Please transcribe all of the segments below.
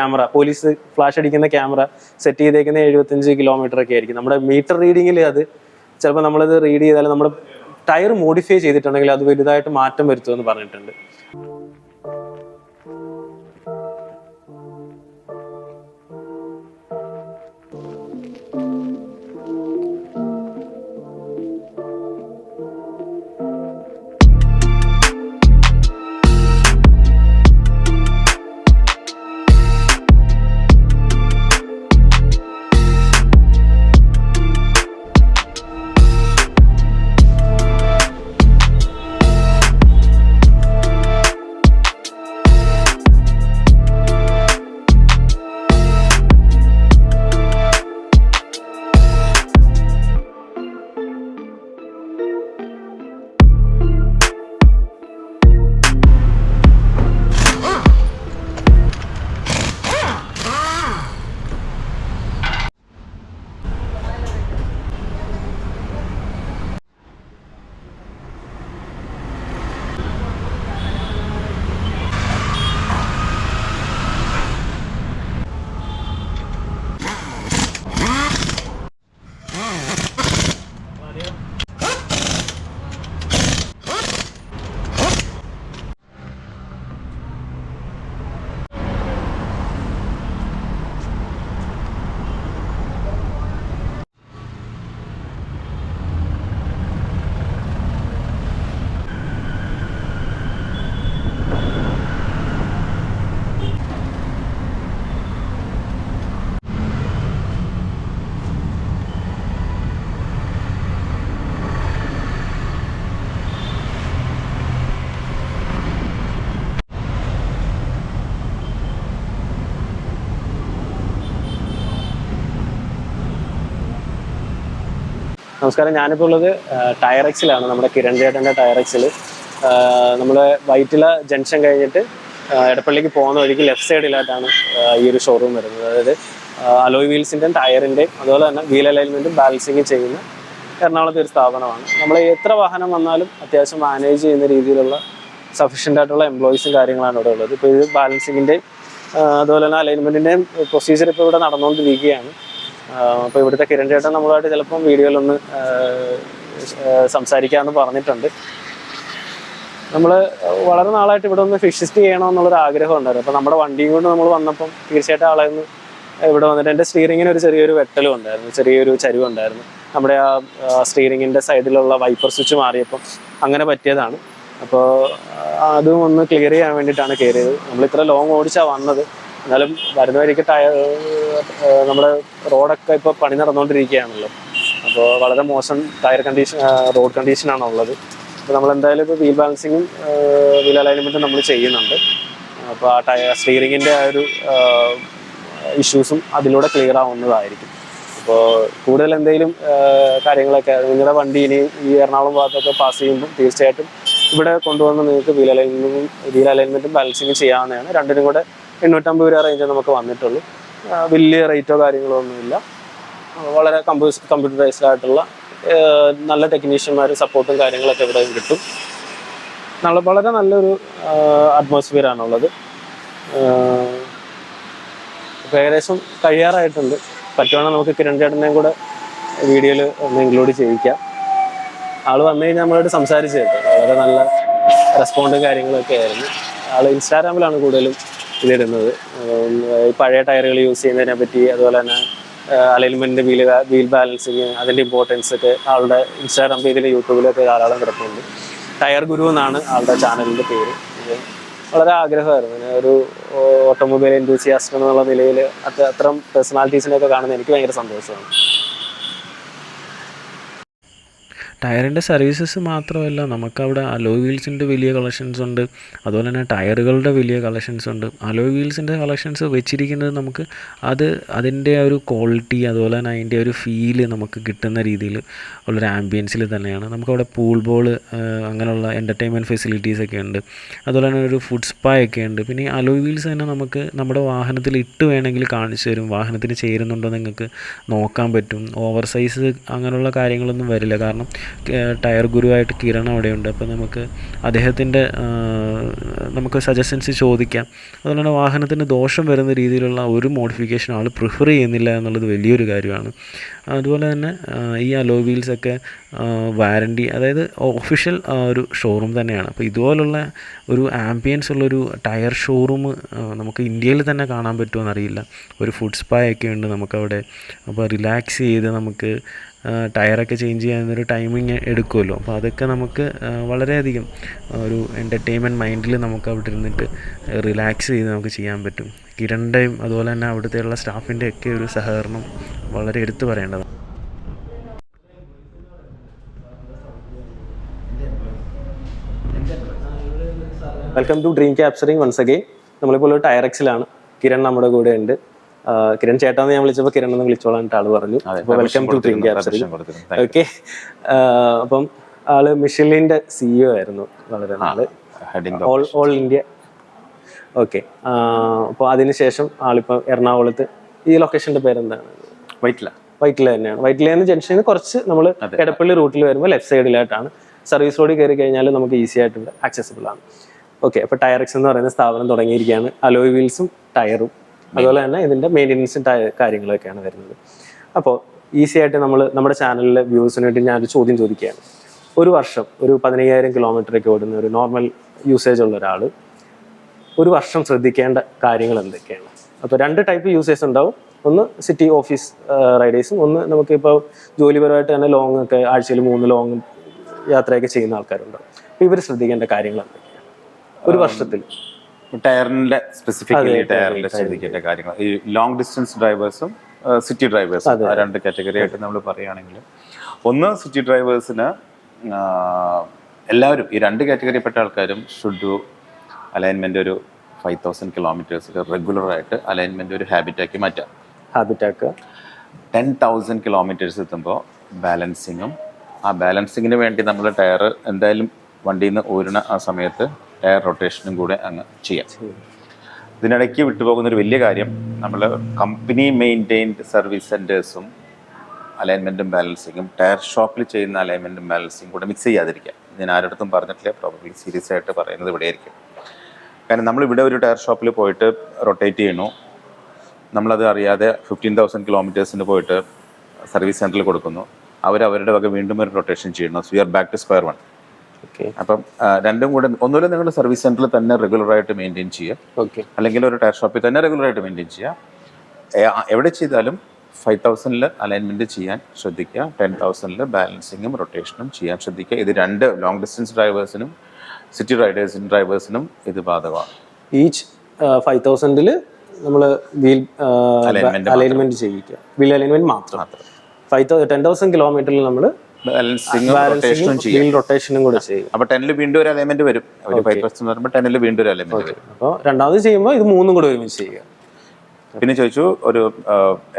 Camera police flash അടിക്കുന്ന camera set ചെയ്തേക്കുന്ന എഴുപത്തഞ്ച് കിലോമീറ്റർ ഒക്കെ ആയിരിക്കും. നമ്മുടെ മീറ്റർ റീഡിങ്ങിൽ അത് ചിലപ്പോൾ നമ്മളത് റീഡ് ചെയ്താൽ നമ്മൾ ടയർ മോഡിഫൈ ചെയ്തിട്ടുണ്ടെങ്കിൽ അത് വലുതായിട്ട് മാറ്റം വരുത്തുമെന്ന് പറഞ്ഞിട്ടുണ്ട്. നമസ്കാരം. ഞാനിപ്പോൾ ഉള്ളത് ടയറക്സിലാണ് നമ്മുടെ കിരൺ ചേട്ടന്റെ ടയറക്സിൽ നമ്മൾ വൈറ്റില ജംഗ്ഷൻ കഴിഞ്ഞിട്ട് എടപ്പള്ളിക്ക് പോകുന്ന വഴിക്ക് ലെഫ്റ്റ് സൈഡിലായിട്ടാണ് ഈ ഒരു ഷോറൂം വരുന്നത്. അതായത് അലോയ് വീൽസിന്റെയും ടയറിന്റെയും അതുപോലെ തന്നെ വീൽ അലൈൻമെന്റും ബാലൻസിങ്ങും ചെയ്യുന്ന എറണാകുളത്തെ ഒരു സ്ഥാപനമാണ്. നമ്മൾ എത്ര വാഹനം വന്നാലും അത്യാവശ്യം മാനേജ് ചെയ്യുന്ന രീതിയിലുള്ള സഫീഷ്യന്റ് ആയിട്ടുള്ള എംപ്ലോയീസും കാര്യങ്ങളാണ് ഇവിടെ ഉള്ളത്. ഇപ്പോൾ ഇത് ബാലൻസിങ്ങിന്റെയും അതുപോലെ തന്നെ അലൈൻമെന്റിന്റെയും പ്രൊസീജിയർ ഇപ്പോൾ ഇവിടെ നടന്നുകൊണ്ടിരിക്കുകയാണ്. അപ്പോൾ ഇവിടുത്തെ കിരൺ ചേട്ടൻ നമ്മളായിട്ട് ചിലപ്പം വീഡിയോയിലൊന്ന് സംസാരിക്കാമെന്ന് പറഞ്ഞിട്ടുണ്ട്. നമ്മൾ വളരെ നാളായിട്ട് ഇവിടെ ഒന്ന് ഫിഷിസ്റ്റ് ചെയ്യണമെന്നുള്ളൊരു ആഗ്രഹം ഉണ്ടായിരുന്നു. അപ്പോൾ നമ്മുടെ വണ്ടിയും കൊണ്ട് നമ്മൾ വന്നപ്പം തീർച്ചയായിട്ടും ആളെ ഒന്ന് ഇവിടെ വന്നിട്ട് എന്റെ സ്റ്റീറിങ്ങിന് ഒരു ചെറിയൊരു വെട്ടലും ഉണ്ടായിരുന്നു ചെറിയൊരു ചരിവുണ്ടായിരുന്നു നമ്മുടെ ആ സ്റ്റിയറിങ്ങിന്റെ സൈഡിലുള്ള വൈപ്പർ സ്വിച്ച് മാറിയപ്പം അങ്ങനെ പറ്റിയതാണ്. അപ്പോൾ അതും ഒന്ന് ക്ലിയർ ചെയ്യാൻ വേണ്ടിയിട്ടാണ് കയറിയത്. നമ്മൾ ഇത്ര ലോങ് ഓടിച്ചാണ് വന്നത്. എന്നാലും വരുന്ന വഴിക്ക് ടയർ നമ്മുടെ റോഡൊക്കെ ഇപ്പോൾ പണി നടന്നുകൊണ്ടിരിക്കുകയാണല്ലോ അപ്പോൾ വളരെ മോശം ടയർ കണ്ടീഷൻ റോഡ് കണ്ടീഷനാണ് ഉള്ളത് അപ്പോൾ നമ്മൾ എന്തായാലും ഇപ്പോൾ വീൽ ബാലൻസിങ്ങും വീൽ അലൈൻമെന്റും നമ്മൾ ചെയ്യുന്നുണ്ട്. അപ്പോൾ ആ ടയർ സ്റ്റിയറിങ്ങിന്റെ ആ ഒരു ഇഷ്യൂസും അതിലൂടെ ക്ലിയർ ആവുന്നതായിരിക്കും. അപ്പോൾ കൂടുതൽ എന്തെങ്കിലും കാര്യങ്ങളൊക്കെ നിങ്ങളുടെ വണ്ടി ഇനി ഈ എറണാകുളം ഭാഗത്തൊക്കെ പാസ് ചെയ്യുമ്പോൾ തീർച്ചയായിട്ടും ഇവിടെ കൊണ്ടുവന്ന് നിങ്ങൾക്ക് വീൽ അലൈൻമെന്റും വീൽ അലൈൻമെന്റും ബാലൻസിങ്ങും ചെയ്യാവുന്നതാണ്. രണ്ടിനും കൂടെ എണ്ണൂറ്റമ്പത് രൂപ റേഞ്ച് നമുക്ക് വന്നിട്ടുള്ളൂ. വലിയ റേറ്റോ കാര്യങ്ങളോ ഒന്നുമില്ല. വളരെ കമ്പ്യൂസ് കമ്പ്യൂട്ടറൈസ്ഡ് ആയിട്ടുള്ള നല്ല ടെക്നീഷ്യന്മാരും സപ്പോർട്ടും കാര്യങ്ങളൊക്കെ ഇവിടെ കിട്ടും. നല്ല വളരെ നല്ലൊരു അറ്റ്മോസ്ഫിയർ ആണുള്ളത്. ഏകദേശം കഴിയാറായിട്ടുണ്ട്. പറ്റുവാണെങ്കിൽ നമുക്ക് കിരൺ ചേട്ടനെയും കൂടെ വീഡിയോയിൽ ഒന്ന് ഇൻക്ലൂഡ് ചെയ്യിക്കാം. ആൾ വന്നു കഴിഞ്ഞാൽ നമ്മളോട് സംസാരിച്ചു വളരെ നല്ല റെസ്പോണ്ടും കാര്യങ്ങളൊക്കെ ആയിരുന്നു. ആൾ ഇൻസ്റ്റാഗ്രാമിലാണ് കൂടുതലും ഇതിടുന്നത് പഴയ ടയറുകൾ യൂസ് ചെയ്യുന്നതിനെ പറ്റി അതുപോലെ തന്നെ അലൈൻമെന്റ് വീൽ വീൽ ബാലൻസിങ് അതിന്റെ ഇമ്പോർട്ടൻസ് ഒക്കെ ആളുടെ ഇൻസ്റ്റാഗ്രാം പേജിൽ യൂട്യൂബിലൊക്കെ ധാരാളം കിടപ്പുണ്ട്. ടയർ ഗുരു എന്നാണ് ആളുടെ ചാനലിന്റെ പേര്. വളരെ ആഗ്രഹമായിരുന്നു. ഞാൻ ഒരു ഓട്ടോമൊബൈൽ എൻതൂസിയാസ്റ്റ് എന്നുള്ള നിലയിൽ അത്ര അത്തരം പേഴ്സണാലിറ്റീസിനെയൊക്കെ കാണുന്നത് എനിക്ക് ഭയങ്കര സന്തോഷമാണ്. ടയറിന്റെ സർവീസസ് മാത്രമല്ല നമുക്കവിടെ അലോ വീൽസിന്റെ വലിയ കളക്ഷൻസ് ഉണ്ട്. അതുപോലെ തന്നെ ടയറുകളുടെ വലിയ കളക്ഷൻസ് ഉണ്ട്. അലോ വീൽസിന്റെ കളക്ഷൻസ് വെച്ചിരിക്കുന്നത് നമുക്ക് അത് അതിന്റെ ഒരു ക്വാളിറ്റി അതുപോലെ തന്നെ അതിന്റെ ഒരു ഫീൽ നമുക്ക് കിട്ടുന്ന രീതിയിൽ ഉള്ളൊരു ആംബിയൻസിൽ തന്നെയാണ്. നമുക്കവിടെ പൂൾ ബോൾ അങ്ങനെയുള്ള എന്റർടൈൻമെന്റ് ഫെസിലിറ്റീസ് ഒക്കെ ഉണ്ട്. അതുപോലെ തന്നെ ഒരു ഫുഡ് സ്പാ ഒക്കെ ഉണ്ട്. പിന്നെ അലോ വീൽസ് തന്നെ നമുക്ക് നമ്മുടെ വാഹനത്തിൽ ഇട്ട് വേണമെങ്കിൽ കാണിച്ചു തരും. വാഹനത്തിന് ചേരുന്നുണ്ടോ നിങ്ങൾക്ക് നോക്കാൻ പറ്റും. ഓവർ സൈസ് അങ്ങനെയുള്ള കാര്യങ്ങളൊന്നും വരില്ല. കാരണം ടയർ ഗുരുവായിട്ട് കിരൺ അവിടെയുണ്ട്. അപ്പോൾ നമുക്ക് അദ്ദേഹത്തിന്റെ നമുക്ക് സജഷൻസ് ചോദിക്കാം. അതുകൊണ്ട് വാഹനത്തിന് ദോഷം വരുന്ന രീതിയിലുള്ള ഒരു മോഡിഫിക്കേഷൻ ആൾ പ്രിഫർ ചെയ്യുന്നില്ല എന്നുള്ളത് വലിയൊരു കാര്യമാണ്. അതുപോലെ തന്നെ ഈ അലോ വീൽസൊക്കെ വാരണ്ടി അതായത് ഒഫീഷ്യൽ ഒരു ഷോറൂം തന്നെയാണ്. അപ്പോൾ ഇതുപോലുള്ള ഒരു ആംബിയൻസ് ഉള്ളൊരു ടയർ ഷോറൂം നമുക്ക് ഇന്ത്യയിൽ തന്നെ കാണാൻ പറ്റുമോ എന്നറിയില്ല. ഒരു ഫുഡ് സ്പായൊക്കെ ഉണ്ട് നമുക്കവിടെ. അപ്പോൾ റിലാക്സ് ചെയ്ത് നമുക്ക് ടയറൊക്കെ ചേഞ്ച് ചെയ്യാനൊരു ടൈമിങ് എടുക്കുമല്ലോ അപ്പോൾ അതൊക്കെ നമുക്ക് വളരെയധികം ഒരു എന്റർടൈൻമെന്റ് മൈൻഡിൽ നമുക്ക് അവിടെ ഇരുന്നിട്ട് റിലാക്സ് ചെയ്ത് നമുക്ക് ചെയ്യാൻ പറ്റും. കിരണിന്റെയും അതുപോലെ തന്നെ അവിടുത്തെയുള്ള സ്റ്റാഫിന്റെ ഒക്കെ ഒരു സഹകരണം വളരെ എടുത്തു പറയേണ്ടതാണ്. Welcome to dream capturing once again നമ്മളിപ്പോൾ ഒരു ടയറക്സിലാണ് കിരൺ നമ്മുടെ കൂടെ ഉണ്ട് കിരൺ ചേട്ടാന്ന് ഞാൻ വിളിച്ചപ്പോൾ കിരൺ എന്ന് വിളിച്ചോളാൻ ആൾ പറഞ്ഞു. Welcome to dream capturing okay അപ്പം ആൾ മിഷലിന്റെ സിഇഒ ആയിരുന്നു വളരെ നാൾ. ഓൾ ഓൾ ഇന്ത്യ ഓക്കെ അപ്പോൾ അതിനുശേഷം ആളിപ്പോൾ എറണാകുളത്ത് ഈ ലൊക്കേഷന്റെ പേരെന്താണ്? വൈറ്റില. വൈറ്റില തന്നെയാണ്. വൈറ്റിലെന്ന് ജംഗ്ഷനിൽ നിന്ന് കുറച്ച് നമ്മൾ എടപ്പള്ളി റൂട്ടിൽ വരുമ്പോൾ ലെഫ്റ്റ് സൈഡിലായിട്ടാണ് സർവീസ് റോഡിൽ കയറി കഴിഞ്ഞാൽ നമുക്ക് ഈസി ആയിട്ട് ഇവിടെ ആക്സസിബിൾ ആണ്. ഓക്കെ അപ്പോൾ ടയറക്സ് എന്ന് പറയുന്ന സ്ഥാപനം തുടങ്ങിയിരിക്കുകയാണ്. അലോയ് വീൽസും ടയറും അതുപോലെ തന്നെ ഇതിന്റെ മെയിന്റെനൻസും കാര്യങ്ങളൊക്കെയാണ് വരുന്നത്. അപ്പോൾ ഈസി ആയിട്ട് നമ്മൾ നമ്മുടെ ചാനലിലെ വ്യൂസിന് വേണ്ടി ഞാനൊരു ചോദ്യം ചോദിക്കുകയാണ്. ഒരു വർഷം ഒരു പതിനയ്യായിരം കിലോമീറ്റർ ഒക്കെ ഓടുന്ന ഒരു നോർമൽ യൂസേജ് ഉള്ള ഒരാൾ ഒരു വർഷം ശ്രദ്ധിക്കേണ്ട കാര്യങ്ങൾ എന്തൊക്കെയാണ്? അപ്പോൾ രണ്ട് ടൈപ്പ് യൂസേഴ്സ് ഉണ്ടാവും. ഒന്ന് സിറ്റി ഓഫീസ് റൈഡേഴ്സും ഒന്ന് നമുക്കിപ്പോൾ ജോലിപരമായിട്ട് തന്നെ ലോങ് ഒക്കെ ആഴ്ചയിൽ മൂന്ന് ലോങ് യാത്രയൊക്കെ ചെയ്യുന്ന ആൾക്കാരുണ്ടാവും. അപ്പോൾ ഇവർ ശ്രദ്ധിക്കേണ്ട കാര്യങ്ങൾ എന്തൊക്കെയാണ്? ഒരു വർഷത്തിൽ. ടയറിന്റെ സ്പെസിഫിക്കലി ടയറിന്റെ ശ്രദ്ധിക്കേണ്ട കാര്യങ്ങൾ. ഈ ലോങ് ഡിസ്റ്റൻസ് ഡ്രൈവേഴ്സും സിറ്റി ഡ്രൈവേഴ്സും ആ രണ്ട് കാറ്റഗറി ആയിട്ട് നമ്മൾ പറയുകയാണെങ്കിൽ. ഒന്ന് സിറ്റി ഡ്രൈവേഴ്സിന് എല്ലാവരും ഈ രണ്ട് കാറ്റഗറിപ്പെട്ട ആൾക്കാരും ഷുഡ് ഡു അലൈൻമെന്റ് ഒരു ഫൈവ് തൗസൻഡ് കിലോമീറ്റേഴ്സിൽ റെഗുലർ ആയിട്ട് അലൈൻമെന്റ് ഒരു ഹാബിറ്റാക്കി മാറ്റാം ഹാബിറ്റാക്ക് ടെൻ തൗസൻഡ് കിലോമീറ്റേഴ്സ് എത്തുമ്പോൾ ബാലൻസിങ്ങും ആ ബാലൻസിങ്ങിന് വേണ്ടി നമ്മൾ ടയർ എന്തായാലും വണ്ടിയിൽ നിന്ന് ഊരണ ആ സമയത്ത് ടയർ റൊട്ടേഷനും കൂടെ അങ്ങ് ചെയ്യാം. ഇതിനിടയ്ക്ക് വിട്ടുപോകുന്ന ഒരു വലിയ കാര്യം നമ്മൾ കമ്പനി മെയിന്റെയിൻഡ് സർവീസ് സെന്റേഴ്സും അലൈൻമെന്റും ബാലൻസിങ്ങും ടയർ ഷോപ്പിൽ ചെയ്യുന്ന അലൈൻമെന്റും ബാലൻസിങ്ങും കൂടെ മിക്സ് ചെയ്യാതിരിക്കുക ഞാൻ ആരോടത്തും പറഞ്ഞിട്ടില്ല പ്രോബ്ലി സീരിയസ് ആയിട്ട് പറയുന്നത് ഇവിടെ ആയിരിക്കും കാരണം നമ്മൾ ഇവിടെ ഒരു ടയർ ഷോപ്പിൽ പോയിട്ട് റൊട്ടേറ്റ് ചെയ്യണു നമ്മളത് അറിയാതെ ഫിഫ്റ്റീൻ തൗസൻഡ് കിലോമീറ്റേഴ്സിന് പോയിട്ട് സർവീസ് സെന്ററിൽ കൊടുക്കുന്നു. അവരവരുടെ വക വീണ്ടും ഒരു റൊട്ടേഷൻ ചെയ്യണം so are back to square one അപ്പം രണ്ടും കൂടെ ഒന്നുമില്ല നിങ്ങൾ സർവീസ് സെന്ററിൽ തന്നെ റെഗുലർ ആയിട്ട് മെയിന്റെയിൻ ചെയ്യുക ഓക്കെ അല്ലെങ്കിൽ ഒരു ടയർ ഷോപ്പിൽ തന്നെ റെഗുലറായിട്ട് മെയിന്റെയിൻ ചെയ്യുക എവിടെ ചെയ്താലും ഫൈവ് തൗസൻഡിൽ അലൈൻമെന്റ് ചെയ്യാൻ ശ്രദ്ധിക്കുക. ടെൻ തൗസൻഡിൽ ബാലൻസിങ്ങും റൊട്ടേഷനും ചെയ്യാൻ ശ്രദ്ധിക്കുക. ഇത് രണ്ട് ലോങ് ഡിസ്റ്റൻസ് ഡ്രൈവേഴ്സിനും സിറ്റി റൈഡേഴ്സിനും ഡ്രൈവേഴ്സിനും ഇത് ബാധകമാണ്. ഈച്ച് ഫൈവ് തൗസൻഡിൽ നമ്മൾ വീൽ അലൈൻമെന്റ് ചെയ്യിക്കുക. വീൽ അലൈൻമെന്റ് മാത്രം. ഫൈവ് തൗസൻഡ് ടെൻ തൗസൻഡ് കിലോമീറ്ററിൽ നമ്മൾ റൊട്ടേഷനും ചെയ്യാം. റൊട്ടേഷനും കൂടെ ചെയ്യും. അപ്പൊ ടെന്നിൽ വീണ്ടും ഒരു അലൈൻമെന്റ് വരും. ഒരു ഫൈവ് എന്ന് പറയുമ്പോൾ ടെന്നിൽ വീണ്ടും ഒരു അലൈൻമെന്റ് വരും. അപ്പോൾ രണ്ടാമത് ചെയ്യുമ്പോൾ ഇത് മൂന്നും കൂടെ ഒരുമിച്ച് ചെയ്യുക. പിന്നെ ചോദിച്ചു ഒരു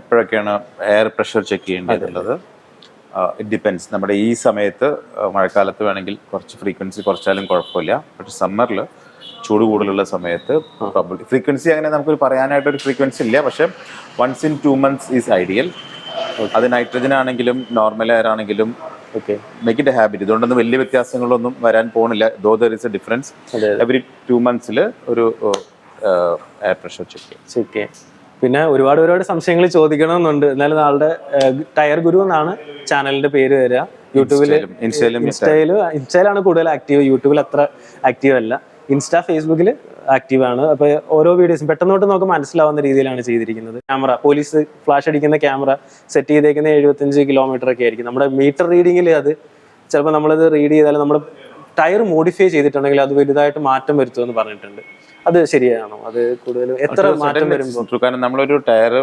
എപ്പോഴൊക്കെയാണ് എയർ പ്രഷർ ചെക്ക് ചെയ്യേണ്ടത് ഇറ്റ് ഡിപെൻഡ്സ് നമ്മുടെ ഈ സമയത്ത് മഴക്കാലത്ത് വേണമെങ്കിൽ കുറച്ച് ഫ്രീക്വൻസി കുറച്ചാലും കുഴപ്പമില്ല. പക്ഷെ സമ്മറിൽ ചൂട് കൂടുതലുള്ള സമയത്ത് ഫ്രീക്വൻസി അങ്ങനെ നമുക്കൊരു പറയാനായിട്ട് ഒരു ഫ്രീക്വൻസി ഇല്ല. പക്ഷെ once in two months is ideal അത് നൈട്രജൻ ആണെങ്കിലും നോർമൽ എയർ ആണെങ്കിലും okay make it a habit ഇതുകൊണ്ടൊന്നും വലിയ വ്യത്യാസങ്ങളൊന്നും വരാൻ പോകുന്നില്ല though there is a difference. Every two മന്ത്സിൽ ഒരു എയർ പ്രഷർ ചെക്ക് ചെക്ക് പിന്നെ ഒരുപാട് ഒരുപാട് സംശയങ്ങൾ ചോദിക്കണമെന്നുണ്ട്. എന്നാലും ആളുടെ ടയർ ഗുരു എന്നാണ് ചാനലിന്റെ പേര് വരിക. യൂട്യൂബിൽ ഇൻസ്റ്റയിലും ഇൻസ്റ്റയിലാണ് കൂടുതൽ ആക്റ്റീവ് യൂട്യൂബിൽ അത്ര ആക്റ്റീവ് അല്ല. ഇൻസ്റ്റ ഫേസ്ബുക്കിൽ ആക്റ്റീവ് ആണ്. അപ്പൊ ഓരോ വീഡിയോസും പെട്ടെന്ന് തൊട്ട് നമുക്ക് മനസ്സിലാവുന്ന രീതിയിലാണ് ചെയ്തിരിക്കുന്നത്. ക്യാമറ പോലീസ് ഫ്ലാഷ് അടിക്കുന്ന ക്യാമറ സെറ്റ് ചെയ്തേക്കുന്ന എഴുപത്തഞ്ച് കിലോമീറ്റർ ഒക്കെ ആയിരിക്കും. നമ്മുടെ മീറ്റർ റീഡിങ്ങിൽ അത് ചിലപ്പോൾ നമ്മളത് റീഡ് ചെയ്താൽ നമ്മൾ ടയർ മോഡിഫൈ ചെയ്തിട്ടുണ്ടെങ്കിൽ അത് വലുതായിട്ട് മാറ്റം വരുത്തുമെന്ന് പറഞ്ഞിട്ടുണ്ട്. അത് ശരിയാണോ? അത് കൂടുതൽ എത്ര മാറ്റം വരുമ്പോൾ. കാരണം നമ്മളൊരു ടയർ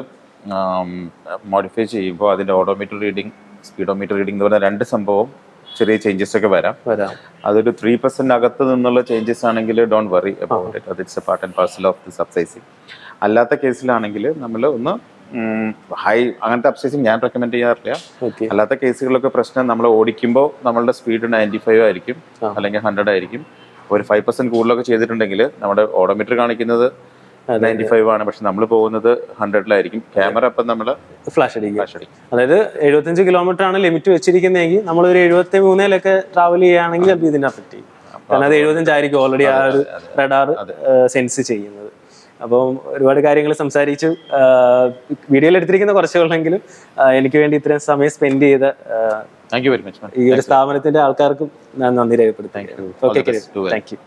മോഡിഫൈ ചെയ്യുമ്പോൾ അതിന്റെ ഓഡോമീറ്റർ റീഡിംഗ് സ്പീഡോമീറ്റർ റീഡിംഗ് എന്ന് പറഞ്ഞ രണ്ട് സംഭവം ചെറിയ ചേഞ്ചസ് ഒക്കെ വരാം. അതൊരു ത്രീ പെർസെന്റ് അകത്ത് നിന്നുള്ള ചേഞ്ചസ് ആണെങ്കിൽ ഡോണ്ട് വറി അബൌട്ട് ഇറ്റ് അത് it's a part and parcel of the subsidising അല്ലാത്ത കേസിലാണെങ്കിൽ നമ്മൾ ഒന്ന് ഹൈ അങ്ങനത്തെ അപ്സൈസിങ് ഞാൻ റെക്കമെൻഡ് ചെയ്യാറില്ല. അല്ലാത്ത കേസുകളൊക്കെ പ്രശ്നം നമ്മൾ ഓടിക്കുമ്പോൾ നമ്മളുടെ സ്പീഡ് നയന്റി ഫൈവ് ആയിരിക്കും അല്ലെങ്കിൽ ഹൺഡ്രഡ് ആയിരിക്കും. ഒരു ഫൈവ് പെർസെന്റ് കൂടുതലൊക്കെ ചെയ്തിട്ടുണ്ടെങ്കിൽ നമ്മുടെ ഓഡോമീറ്റർ കാണിക്കുന്നത് നയന്റി ഫൈവ് ആണ്. പക്ഷെ നമ്മൾ പോകുന്നത് ഹൺഡ്രഡിലായിരിക്കും. ക്യാമറ അപ്പം നമ്മൾ ഫ്ലാഷ് അടിക്കും. അതായത് എഴുപത്തഞ്ച് കിലോമീറ്റർ ആണ് ലിമിറ്റ് വെച്ചിരിക്കുന്നതെങ്കിൽ നമ്മൾ ഒരു എഴുപത്തി മൂന്നിലൊക്കെ ട്രാവൽ ചെയ്യുകയാണെങ്കിൽ അത് ഇതിനെ അഫക്ട് ചെയ്യും. കാരണം അത് എഴുപത്തഞ്ചായിരിക്കും ഓൾറെഡി ആ ഒരു റഡാർ സെൻസ് ചെയ്യുന്നത്. അപ്പം ഒരുപാട് കാര്യങ്ങൾ സംസാരിച്ചു. വീഡിയോയിൽ എടുത്തിരിക്കുന്ന കുറച്ചുകളെങ്കിലും എനിക്ക് വേണ്ടി ഇത്രയും സമയം സ്പെൻഡ് ചെയ്ത ആ, താങ്ക് യു വെരി മച്ച് ഈ ഒരു സ്ഥാപനത്തിന്റെ ആൾക്കാർക്കും ഞാൻ നന്ദി രേഖപ്പെടുത്താം ഓക്കെ. Thank you